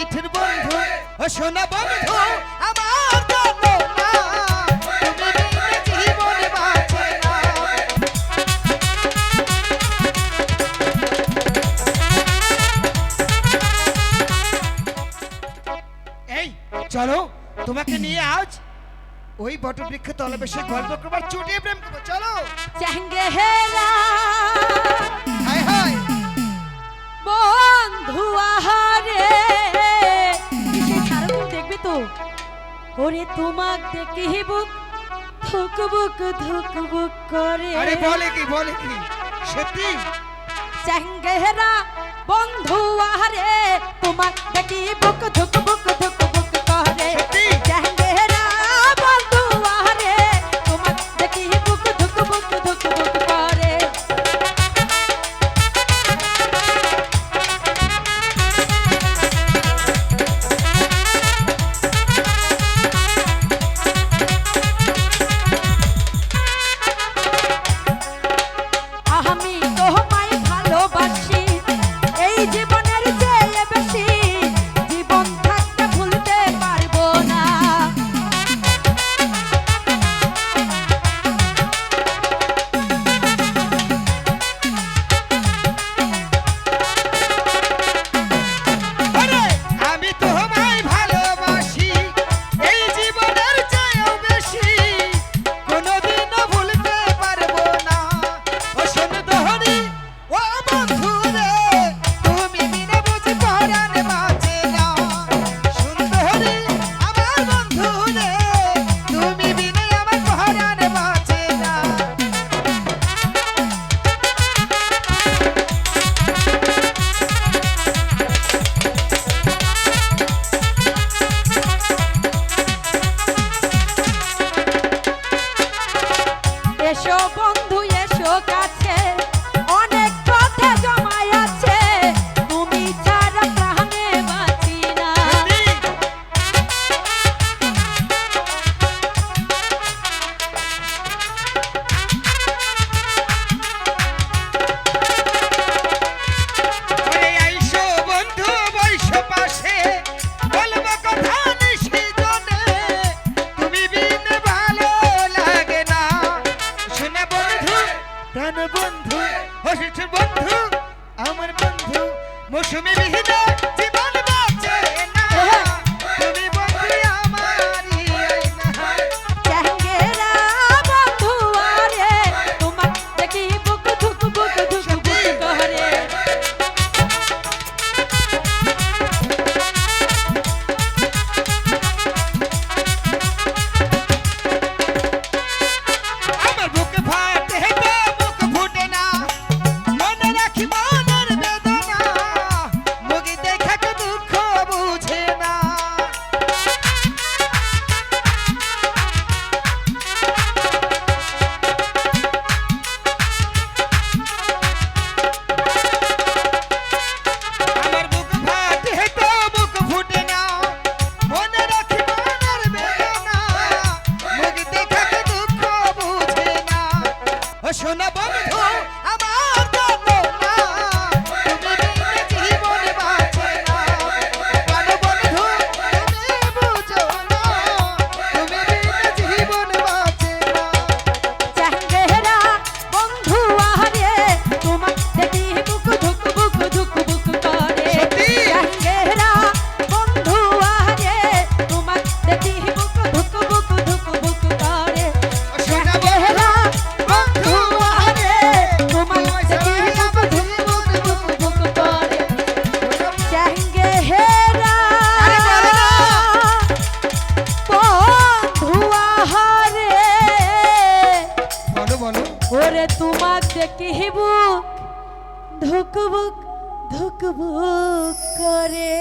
মিঠুর বন্ধু শোনা বন্ধু আমার চলো তোমাকে নিয়ে আজ ওই বটবৃক্ষ তলে বসে গল্প করবার চুটিয়ে প্রেম করব। চলো। হায় হায়। তো? ওরে তোমাক দেখে হেবুক থুকবুক থুকবুক করে। আরে বলে কি বলে কি? সত্যি? চেঙ্গেরা বন্ধু আহারে তোমাক দেখি বুক থুকবুক বন্ধু অসুস্থ বন্ধু আমার বন্ধু মৌসুমী বিহীন জীবন বাঁচে না। তুমি কে বুক ধুকবুক ধুকবুক করে।